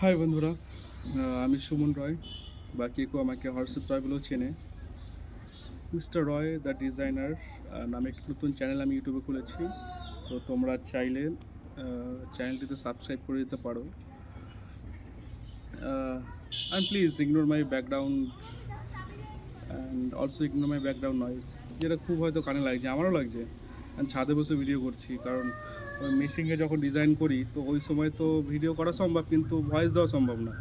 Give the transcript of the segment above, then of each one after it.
High বন্ধুরা আমি সুমন রয়। বা কেউ আমাকে হর্ষিত রয় বলেও চেনে। মিস্টার রয়, দ্য ডিজাইনার নামে একটি নতুন চ্যানেল আমি ইউটিউবে খুলেছি। তো তোমরা চাইলে চ্যানেলটিতে সাবস্ক্রাইব করে দিতে পারো। And please ignore my background and also ignore my background noise যেটা খুব হয়তো কানে লাগছে, আমারও লাগছে। আমি ছাদে বসে ভিডিও করছি, কারণ মেশিনে যখন ডিজাইন করি, তো ওই সময় তো ভিডিও করা সম্ভব, কিন্তু ভয়েস দেওয়া সম্ভব না।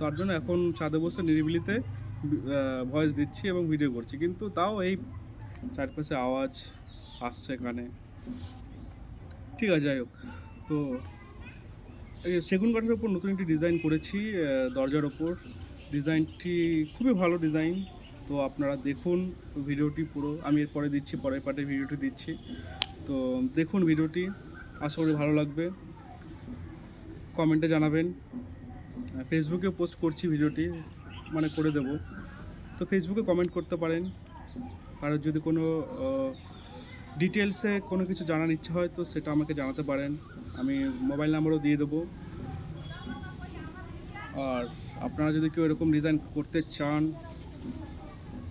তার জন্য এখন ছাদে বসে নিরিবিলিতে ভয়েস দিচ্ছি এবং ভিডিও করছি। কিন্তু তাও এই চারপাশে আওয়াজ আসছে কানে ঠিক আছে, যাই হোক। তো, এই সেগুন কাঠের ওপর নতুন একটি ডিজাইন করেছি দরজার ওপর ডিজাইনটি খুবই ভালো ডিজাইন তো আপনারা দেখুন ভিডিওটি পুরো। আমি এরপরে দিচ্ছি, পরের পার্টে ভিডিওটি দিচ্ছি। তো দেখুন ভিডিওটি আশা করি ভালো লাগবে। কমেন্টে জানাবেন। ফেসবুকে পোস্ট করছি ভিডিওটি মানে করে দেব। তো ফেসবুকে কমেন্ট করতে পারেন। আর যদি কোনো ডিটেলসে কোনো কিছু জানার ইচ্ছা হয়, তো সেটা আমাকে জানাতে পারেন। আমি মোবাইল নাম্বারও দিয়ে দেবো। আর আপনারা যদি কেউ এরকম ডিজাইন করতে চান,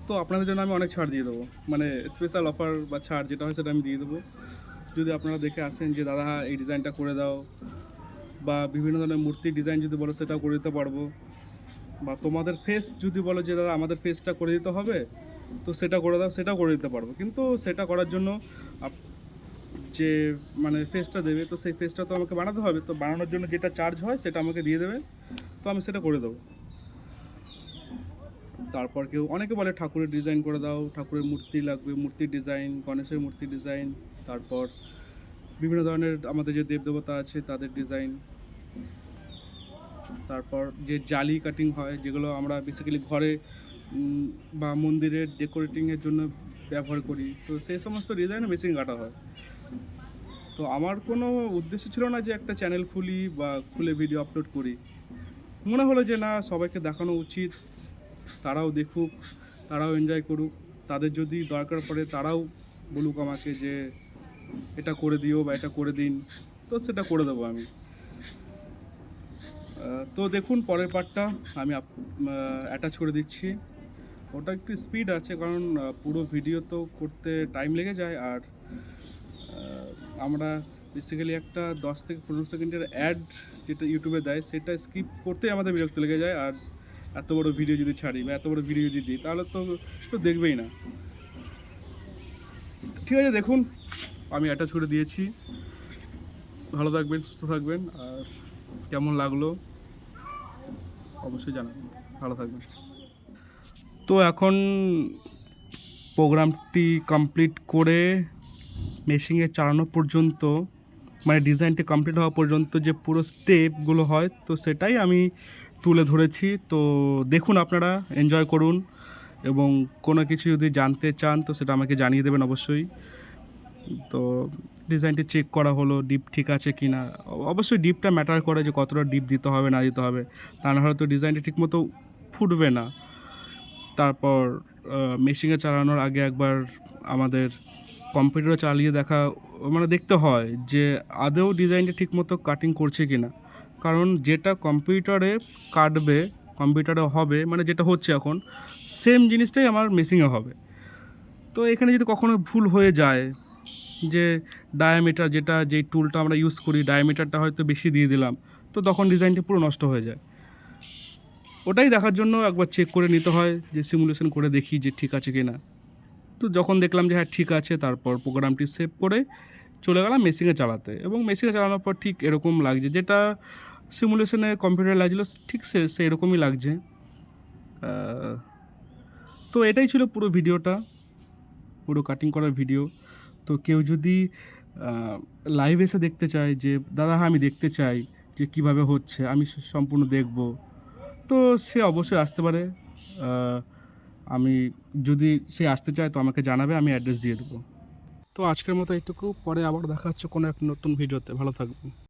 তো আপনাদের জন্য আমি অনেক ছাড় দিয়ে দেবো। মানে স্পেশাল অফার বা ছাড় যেটা হয় সেটা আমি দিয়ে দেবো। যদি আপনারা দেখে আসেন যে, দাদা, এই ডিজাইনটা করে দাও। বা বিভিন্ন ধরনের মূর্তির ডিজাইন যদি বলো, সেটাও করে দিতে পারব। বা তোমাদের ফেস যদি বলো যে, দাদা, আমাদের ফেসটা করে দিতে হবে, তো সেটা করে দাও, সেটাও করে দিতে পারব। কিন্তু সেটা করার জন্য যে মানে ফেসটা দেবে, তো সেই ফেসটা তো আমাকে বানাতে হবে। তো বানানোর জন্য যেটা চার্জ হয়, সেটা আমাকে দিয়ে দেবে। তো আমি সেটা করে দেবো। তারপর কেউ, অনেকে বলে ঠাকুরের ডিজাইন করে দাও, ঠাকুরের মূর্তি লাগবে, মূর্তির ডিজাইন গণেশের মূর্তি ডিজাইন তারপর বিভিন্ন ধরনের আমাদের যে দেবদেবতা আছে তাদের ডিজাইন তারপর যে জালি কাটিং হয়, যেগুলো আমরা বেসিক্যালি ঘরে বা মন্দিরের ডেকোরেটিংয়ের জন্য ব্যবহার করি, তো সেই সমস্ত ডিজাইনও মেশিন কাটা হয়। তো আমার কোনো উদ্দেশ্য ছিল না যে একটা চ্যানেল খুলি বা খুলে ভিডিও আপলোড করি। মনে হলো যে না, সবাইকে দেখানো উচিত। তারাও দেখুক, তারাও এনজয় করুক। তাদের যদি দরকার পড়ে, তারাও বলুক আমাকে যে এটা করে দিও বা এটা করে দিন। তো সেটা করে দেবো আমি। তো দেখুন, পরের পার্টটা আমি অ্যাটাচ করে দিচ্ছি। ওটা একটু স্পিড আছে, কারণ পুরো ভিডিও তো করতে টাইম লেগে যায়। আর আমরা বেসিক্যালি একটা দশ থেকে পনেরো সেকেন্ডের অ্যাড যেটা ইউটিউবে দেয়, সেটা স্কিপ করতেই আমাদের বিরক্ত লেগে যায়। আর এত বড় ভিডিও যদি ছাড়ি বা এত বড় ভিডিও যদি দিই, তাহলে তো তো দেখবেই না। ঠিক আছে, দেখুন, আমি অ্যাটাচ করে দিয়েছি। ভালো থাকবেন, সুস্থ থাকবেন, আর কেমন লাগল অবশ্যই জানাবেন। ভালো থাকবেন। তো এখন প্রোগ্রামটি কমপ্লিট করে মেশিনে চালানো পর্যন্ত মানে ডিজাইনটি কমপ্লিট হওয়া পর্যন্ত যে পুরো স্টেপগুলো হয়, তো সেটাই আমি তুলে ধরেছি। তো দেখুন আপনারা এনজয় করুন এবং কোনো কিছু যদি জানতে চান, তো সেটা আমাকে জানিয়ে দেবেন অবশ্যই। তো ডিজাইনটি চেক করা হলো ডিপ ঠিক আছে কি না অবশ্যই ডিপটা ম্যাটার করে যে কতটা ডিপ দিতে হবে, না দিতে হবে। তা না হলে তো ডিজাইনটি ঠিকমতো ফুটবে না। তারপর মেশিনে চালানোর আগে একবার আমাদের কম্পিউটারে চালিয়ে দেখা মানে দেখতে হয় যে আদৌ ডিজাইনটা ঠিকমতো কাটিং করছে কি না কারণ যেটা কম্পিউটারে কাটবে কম্পিউটারে হবে মানে যেটা হচ্ছে এখন সেম জিনিসটাই আমার মেশিনে হবে। তো এখানে যদি কখনো ভুল হয়ে যায়, যে ডায়ামিটার যেটা যেই টুলটা আমরা ইউজ করি ডায়ামিটারটা হয়তো বেশি দিয়ে দিলাম, তো তখন ডিজাইনটি পুরো নষ্ট হয়ে যায়। ওটাই দেখার জন্য একবার চেক করে নিতে হয়, যে সিমুলেশন করে দেখি যে ঠিক আছে কি না তো যখন দেখলাম যে হ্যাঁ ঠিক আছে, তারপর প্রোগ্রামটি সেভ করে চলে গেলাম মেশিনে চালাতে। এবং মেশিনে চালানোর পর ঠিক এরকম লাগছে, যেটা সিমুলেশনে কম্পিউটার লাগছিল ঠিক সে সেরকমই লাগছে। তো এটাই ছিল পুরো ভিডিওটা পুরো কাটিং করার ভিডিও তো কেউ যদি লাইভ এসে দেখতে চায় যে, দাদা হ্যাঁ আমি দেখতে চাই যে কীভাবে হচ্ছে, আমি সম্পূর্ণ দেখব। তো সে অবশ্যই আসতে পারে। আমি যদি সে আসতে চায়, তো আমাকে জানাবে, আমি অ্যাড্রেস দিয়ে দেবো। তো আজকের মতো এইটুকু। পরে আবার দেখা হচ্ছে কোনো এক নতুন ভিডিওতে ভালো থাকবেন।